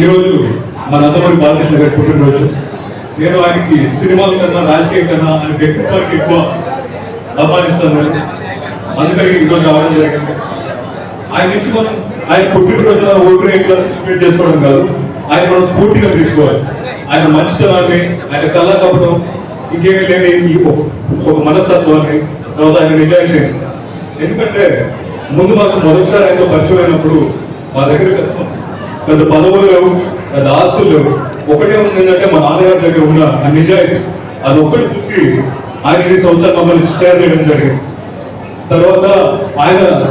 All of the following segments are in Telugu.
ఈరోజు మన అందమూరి బాలకృష్ణ గారి పుట్టినరోజు. నేను ఆయనకి సినిమాల కన్నా రాజకీయం కన్నా ఆయన వ్యక్తిత్వానికి ఎక్కువ అభిమానిస్తాను అందుకని ఈరోజు రావడం జరిగింది. ఆయన నుంచి మనం ఆయన పుట్టినరోజున ఊపిరి ఇట్లా సెలబ్రేట్ చేసుకోవడం కాదు. ఆయన మనం స్ఫూర్తిగా తీసుకోవాలి. ఆయన మంచితనాన్ని ఆయన కళ్ళ కప్పడం ఇంకేమీ లేని ఈ ఒక- మనస్తత్వాన్ని తర్వాత ఆయన నిజాయితీ ఎందుకంటే ముందు మాకు మొదటిసారి ఆయనతో పరిచయం అయినప్పుడు మా దగ్గర పెద్ద- పదవులు లేవు పెద్ద ఆస్తులు లేవు. ఒకటే ఉంది ఏంటంటే మా నాన్నగారి దగ్గర ఉన్న ఆ నిజాయితీ. అది ఒకటి చూసి ఆయన ఈ సంవత్సరాలు మమ్మల్ని షేర్ చేయడం జరిగింది. తర్వాత ఆయన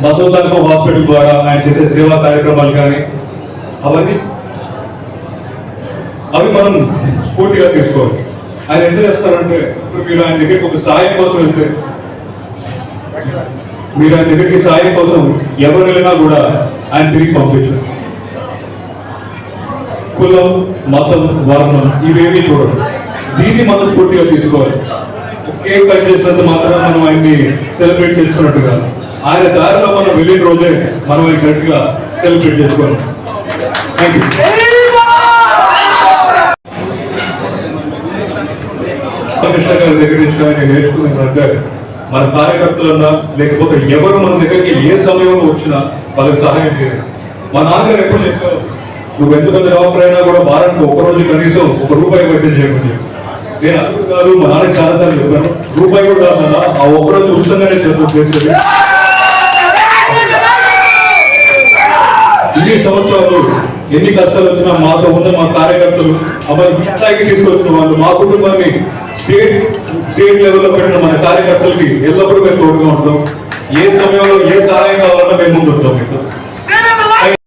బసవతారకం హాస్పిటల్ ద్వారా ఆయన చేసే సేవా కార్యక్రమాలు కానీ అవన్నీ అవి మనం స్ఫూర్తిగా తీసుకోవాలి. ఆయన ఎంత చేస్తారంటే ఇప్పుడు మీరు ఆయన దగ్గరికి ఒక సాయం కోసం వెళ్తే మీరు ఆయన దగ్గరికి సాయం కోసం ఎవరు వెళ్ళినా కూడా ఆయన తిరిగి పంపించారు. కులం మతం వర్ణం ఇవేమీ చూడరు. దీన్ని మనస్ఫూర్తిగా తీసుకోవాలి. కేక్ కట్ చేసినంత మాత్రం మనం ఆయన్ని సెలబ్రేట్ చేసుకున్నట్టు కాదు ఆయన దారిలో మనం వెళ్ళిన రోజే మనం ఆయన గట్టిగా సెలబ్రేట్ చేసుకోవాలి. థ్యాంక్ యూ కృష్ణ గారి దగ్గర నుంచి ఆయన నేర్చుకున్నట్టే మన కార్యకర్తలన్నా లేకపోతే ఎవరు మన దగ్గరికి ఏ సమయంలో వచ్చినా వాళ్ళకి సహాయం చేయాలి. మా నాన్నగారు ఎప్పుడు చెప్పారు నువ్వు ఎంతమంది రావకపోయినా కూడా వారానికి ఒక రోజు కనీసం ఒక రూపాయి పెట్టించి చేయమని నేను అప్పుడు కాదు మా నాన్న చాలాసార్లు చెప్పాను రూపాయి కూడా కాదు ఆ ఒకరోజు ఉచితంగానే చేస్తాను చేసేది ఇన్ని సంవత్సరాలు ఎన్ని కష్టాలు వచ్చినా మాతో ఉన్న మా కార్యకర్తలు అమ్మాయి ఈ స్థాయికి తీసుకొచ్చిన వాళ్ళు మా కుటుంబాన్ని స్టేట్ స్టేట్ లెవెల్లో పెట్టిన మన కార్యకర్తలకి ఎల్లప్పుడూ మేము తోడుగా ఉంటాం. ఏ సమయంలో ఏ సహాయం కావాలన్నా మేము ముందు ఉంటాం మీకు.